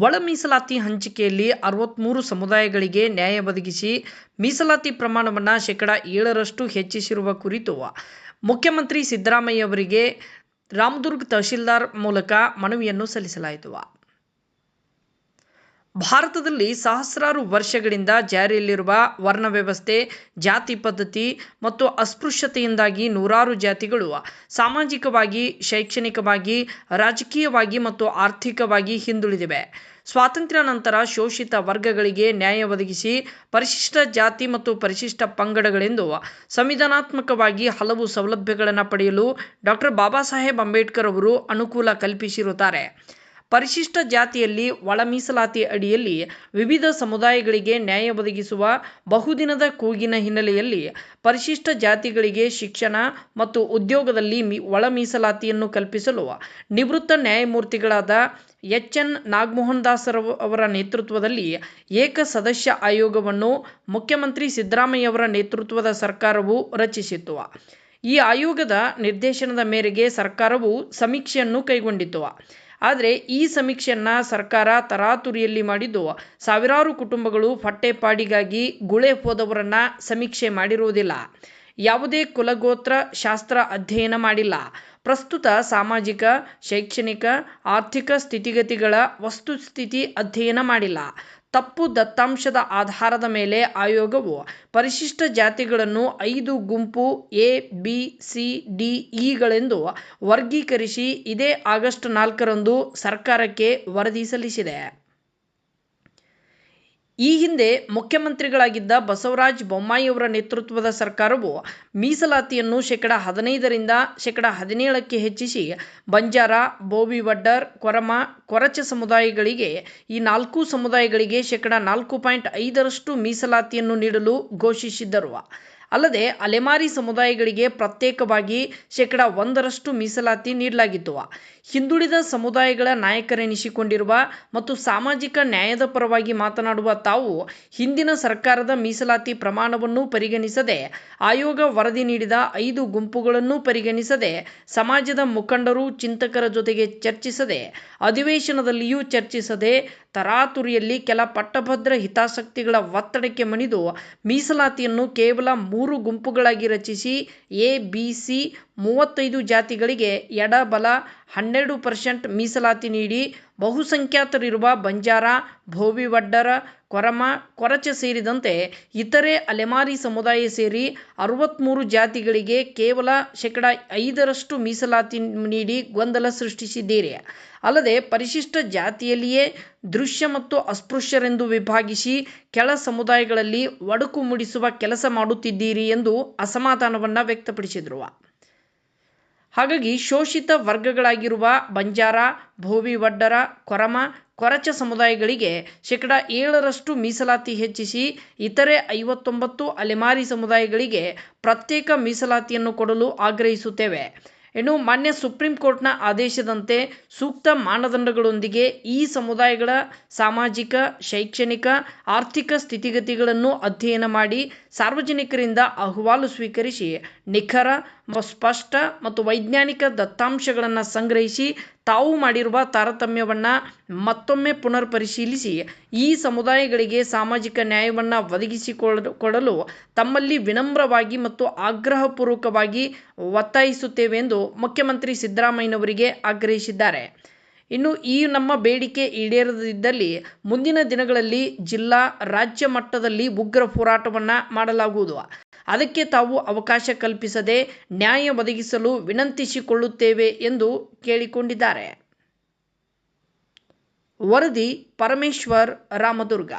ಒಳ ಮೀಸಲಾತಿ ಹಂಚಿಕೆಯಲ್ಲಿ ಅರವತ್ತ್ಮೂರು ಸಮುದಾಯಗಳಿಗೆ ನ್ಯಾಯ ಒದಗಿಸಿ ಮೀಸಲಾತಿ ಪ್ರಮಾಣವನ್ನು ಶೇಕಡಾ ಏಳರಷ್ಟು ಹೆಚ್ಚಿಸಿರುವ ಕುರಿತು ಮುಖ್ಯಮಂತ್ರಿ ಸಿದ್ದರಾಮಯ್ಯ ಅವರಿಗೆ ರಾಮದುರ್ಗ ತಹಶೀಲ್ದಾರ್ ಮೂಲಕ ಮನವಿಯನ್ನು ಸಲ್ಲಿಸಲಾಯಿತು. ಭಾರತದಲ್ಲಿ ಸಹಸ್ರಾರು ವರ್ಷಗಳಿಂದ ಜಾರಿಯಲ್ಲಿರುವ ವರ್ಣ ವ್ಯವಸ್ಥೆ, ಜಾತಿ ಪದ್ಧತಿ ಮತ್ತು ಅಸ್ಪೃಶ್ಯತೆಯಿಂದಾಗಿ ನೂರಾರು ಜಾತಿಗಳು ಸಾಮಾಜಿಕವಾಗಿ, ಶೈಕ್ಷಣಿಕವಾಗಿ, ರಾಜಕೀಯವಾಗಿ ಮತ್ತು ಆರ್ಥಿಕವಾಗಿ ಹಿಂದುಳಿದಿವೆ. ಸ್ವಾತಂತ್ರ್ಯ ನಂತರ ಶೋಷಿತ ವರ್ಗಗಳಿಗೆ ನ್ಯಾಯ ಒದಗಿಸಿ ಪರಿಶಿಷ್ಟ ಜಾತಿ ಮತ್ತು ಪರಿಶಿಷ್ಟ ಪಂಗಡಗಳೆಂದು ಸಂವಿಧಾನಾತ್ಮಕವಾಗಿ ಹಲವು ಸೌಲಭ್ಯಗಳನ್ನು ಪಡೆಯಲು ಡಾಕ್ಟರ್ ಬಾಬಾ ಸಾಹೇಬ್ ಅಂಬೇಡ್ಕರ್ ಅವರು ಅನುಕೂಲ ಕಲ್ಪಿಸಿರುತ್ತಾರೆ. ಪರಿಶಿಷ್ಟ ಜಾತಿಯಲ್ಲಿ ಒಳ ಮೀಸಲಾತಿ ಅಡಿಯಲ್ಲಿ ವಿವಿಧ ಸಮುದಾಯಗಳಿಗೆ ನ್ಯಾಯ ಒದಗಿಸುವ ಬಹುದಿನದ ಕೂಗಿನ ಹಿನ್ನೆಲೆಯಲ್ಲಿ ಪರಿಶಿಷ್ಟ ಜಾತಿಗಳಿಗೆ ಶಿಕ್ಷಣ ಮತ್ತು ಉದ್ಯೋಗದಲ್ಲಿ ಮಿ ಒಳ ಮೀಸಲಾತಿಯನ್ನು ಕಲ್ಪಿಸಲು ನಿವೃತ್ತ ನ್ಯಾಯಮೂರ್ತಿಗಳಾದ ಎಚ್ ಎನ್ ನಾಗಮೋಹನ್ ದಾಸರ ಅವರ ನೇತೃತ್ವದಲ್ಲಿ ಏಕ ಸದಸ್ಯ ಆಯೋಗವನ್ನು ಮುಖ್ಯಮಂತ್ರಿ ಸಿದ್ದರಾಮಯ್ಯ ಅವರ ನೇತೃತ್ವದ ಸರ್ಕಾರವು ರಚಿಸಿತ್ತು. ಈ ಆಯೋಗದ ನಿರ್ದೇಶನದ ಮೇರೆಗೆ ಸರ್ಕಾರವು ಸಮೀಕ್ಷೆಯನ್ನು ಕೈಗೊಂಡಿತು ಆದರೆ ಈ ಸಮೀಕ್ಷೆಯನ್ನು ಸರ್ಕಾರ ತರಾತುರಿಯಲ್ಲಿ ಮಾಡಿದ್ದು. ಸಾವಿರಾರು ಕುಟುಂಬಗಳು ಹೊಟ್ಟೆಪಾಡಿಗಾಗಿ ಗುಳೆ ಹೋದವರನ್ನು ಸಮೀಕ್ಷೆ ಮಾಡಿರುವುದಿಲ್ಲ. ಯಾವುದೇ ಕುಲಗೋತ್ರ ಶಾಸ್ತ್ರ ಅಧ್ಯಯನ ಮಾಡಿಲ್ಲ. ಪ್ರಸ್ತುತ ಸಾಮಾಜಿಕ, ಶೈಕ್ಷಣಿಕ, ಆರ್ಥಿಕ ಸ್ಥಿತಿಗತಿಗಳ ವಸ್ತುಸ್ಥಿತಿ ಅಧ್ಯಯನ ಮಾಡಿಲ್ಲ. ತಪ್ಪು ದತ್ತಾಂಶದ ಆಧಾರದ ಮೇಲೆ ಆಯೋಗವು ಪರಿಶಿಷ್ಟ ಜಾತಿಗಳನ್ನು ಐದು ಗುಂಪು ಎ, ಬಿ, ಸಿ, ಡಿ ಇಗಳೆಂದು ವರ್ಗೀಕರಿಸಿ ಇದೇ ಆಗಸ್ಟ್ ನಾಲ್ಕರಂದು ಸರ್ಕಾರಕ್ಕೆ ವರದಿ ಸಲ್ಲಿಸಿದೆ. ಈ ಹಿಂದೆ ಮುಖ್ಯಮಂತ್ರಿಗಳಾಗಿದ್ದ ಬಸವರಾಜ ಬೊಮ್ಮಾಯಿಯವರ ನೇತೃತ್ವದ ಸರ್ಕಾರವು ಮೀಸಲಾತಿಯನ್ನು ಶೇಕಡ ಹದಿನೈದರಿಂದ ಶೇಕಡ ಹದಿನೇಳಕ್ಕೆ ಹೆಚ್ಚಿಸಿ ಬಂಜಾರ ಬೋವಿವಡ್ಡರ್ ಕೊರಮ, ಕೊರಚ ಸಮುದಾಯಗಳಿಗೆ ಈ ನಾಲ್ಕು ಸಮುದಾಯಗಳಿಗೆ ಶೇಕಡ ನಾಲ್ಕು ಪಾಯಿಂಟ್ ಐದರಷ್ಟು ಮೀಸಲಾತಿಯನ್ನು ನೀಡಲು ಘೋಷಿಸಿದ್ದರು. ಅಲ್ಲದೆ ಅಲೆಮಾರಿ ಸಮುದಾಯಗಳಿಗೆ ಪ್ರತ್ಯೇಕವಾಗಿ ಶೇಕಡ ಒಂದರಷ್ಟು ಮೀಸಲಾತಿ ನೀಡಲಾಗಿತ್ತು. ಹಿಂದುಳಿದ ಸಮುದಾಯಗಳ ನಾಯಕರೆನಿಸಿಕೊಂಡಿರುವ ಮತ್ತು ಸಾಮಾಜಿಕ ನ್ಯಾಯದ ಪರವಾಗಿ ಮಾತನಾಡುವ ತಾವು ಹಿಂದಿನ ಸರ್ಕಾರದ ಮೀಸಲಾತಿ ಪ್ರಮಾಣವನ್ನು ಪರಿಗಣಿಸದೆ, ಆಯೋಗ ವರದಿ ನೀಡಿದ ಐದು ಗುಂಪುಗಳನ್ನು ಪರಿಗಣಿಸದೆ, ಸಮಾಜದ ಮುಖಂಡರು, ಚಿಂತಕರ ಜೊತೆಗೆ ಚರ್ಚಿಸದೆ, ಅಧಿವೇಶನದಲ್ಲಿಯೂ ಚರ್ಚಿಸದೆ, ತರಾತುರಿಯಲ್ಲಿ ಕೆಲ ಪಟ್ಟಭದ್ರ ಹಿತಾಸಕ್ತಿಗಳ ಒತ್ತಡಕ್ಕೆ ಮಣಿದು ಮೀಸಲಾತಿಯನ್ನು ಕೇವಲ ಮೂರು ಗುಂಪುಗಳಾಗಿ ರಚಿಸಿ ಎ ಬಿ ಸಿ ಮೂವತ್ತೈದು ಜಾತಿಗಳಿಗೆ ಎಡ ಬಲ, ಹನ್ನೆರಡು ಪರ್ಸೆಂಟ್ ಮೀಸಲಾತಿ ನೀಡಿ ಬಹುಸಂಖ್ಯಾತರಿರುವ ಬಂಜಾರ ಭೋವಿವಡ್ಡರ ಕೊರಮ, ಕೊರಚ ಸೇರಿದಂತೆ ಇತರೆ ಅಲೆಮಾರಿ ಸಮುದಾಯ ಸೇರಿ ಅರವತ್ತ್ಮೂರು ಜಾತಿಗಳಿಗೆ ಕೇವಲ ಶೇಕಡ ಐದರಷ್ಟು ಮೀಸಲಾತಿ ನೀಡಿ ಗೊಂದಲ ಸೃಷ್ಟಿಸಿದ್ದೀರಿ. ಅಲ್ಲದೆ ಪರಿಶಿಷ್ಟ ಜಾತಿಯಲ್ಲಿಯೇ ದೃಶ್ಯ ಮತ್ತು ಅಸ್ಪೃಶ್ಯರೆಂದು ವಿಭಾಗಿಸಿ ಕೆಳ ಸಮುದಾಯಗಳಲ್ಲಿ ಒಡಕು ಮೂಡಿಸುವ ಕೆಲಸ ಮಾಡುತ್ತಿದ್ದೀರಿ ಎಂದು ಅಸಮಾಧಾನವನ್ನು ವ್ಯಕ್ತಪಡಿಸಿದರು. ಹಾಗಾಗಿ ಶೋಷಿತ ವರ್ಗಗಳಾಗಿರುವ ಬಂಜಾರ ಭೋವಿವಡ್ಡರ ಕೊರಮ, ಕೊರಚ ಸಮುದಾಯಗಳಿಗೆ ಶೇಕಡ ಏಳರಷ್ಟು ಮೀಸಲಾತಿ ಹೆಚ್ಚಿಸಿ ಇತರೆ ಐವತ್ತೊಂಬತ್ತು ಅಲೆಮಾರಿ ಸಮುದಾಯಗಳಿಗೆ ಪ್ರತ್ಯೇಕ ಮೀಸಲಾತಿಯನ್ನು ಕೊಡಲು ಆಗ್ರಹಿಸುತ್ತೇವೆ. ಇನ್ನು ಮಾನ್ಯ ಸುಪ್ರೀಂ ಕೋರ್ಟ್ನ ಆದೇಶದಂತೆ ಸೂಕ್ತ ಮಾನದಂಡಗಳೊಂದಿಗೆ ಈ ಸಮುದಾಯಗಳ ಸಾಮಾಜಿಕ, ಶೈಕ್ಷಣಿಕ, ಆರ್ಥಿಕ ಸ್ಥಿತಿಗತಿಗಳನ್ನು ಅಧ್ಯಯನ ಮಾಡಿ ಸಾರ್ವಜನಿಕರಿಂದ ಅಹವಾಲು ಸ್ವೀಕರಿಸಿ ನಿಖರ ಸ್ಪಷ್ಟ ಮತ್ತು ವೈಜ್ಞಾನಿಕ ದತ್ತಾಂಶಗಳನ್ನು ಸಂಗ್ರಹಿಸಿ ತಾವು ಮಾಡಿರುವ ತಾರತಮ್ಯವನ್ನು ಮತ್ತೊಮ್ಮೆ ಪುನರ್ ಪರಿಶೀಲಿಸಿ ಈ ಸಮುದಾಯಗಳಿಗೆ ಸಾಮಾಜಿಕ ನ್ಯಾಯವನ್ನು ಒದಗಿಸಿಕೊಡಲು ತಮ್ಮಲ್ಲಿ ವಿನಮ್ರವಾಗಿ ಮತ್ತು ಆಗ್ರಹಪೂರ್ವಕವಾಗಿ ಒತ್ತಾಯಿಸುತ್ತೇವೆ ಎಂದು ಮುಖ್ಯಮಂತ್ರಿ ಸಿದ್ದರಾಮಯ್ಯನವರಿಗೆ ಆಗ್ರಹಿಸಿದ್ದಾರೆ. ಇನ್ನು ಈ ನಮ್ಮ ಬೇಡಿಕೆ ಈಡೇರದಿದ್ದಲ್ಲಿ ಮುಂದಿನ ದಿನಗಳಲ್ಲಿ ಜಿಲ್ಲಾ, ರಾಜ್ಯ ಮಟ್ಟದಲ್ಲಿ ಉಗ್ರ ಹೋರಾಟವನ್ನು ಮಾಡಲಾಗುವುದು. ಅದಕ್ಕೆ ತಾವು ಅವಕಾಶ ಕಲ್ಪಿಸದೆ ನ್ಯಾಯ ಒದಗಿಸಲು ವಿನಂತಿಸಿಕೊಳ್ಳುತ್ತೇವೆ ಎಂದು ಕೇಳಿಕೊಂಡಿದ್ದಾರೆ. ವರದಿ ಪರಮೇಶ್ವರ್ ರಾಮದುರ್ಗ.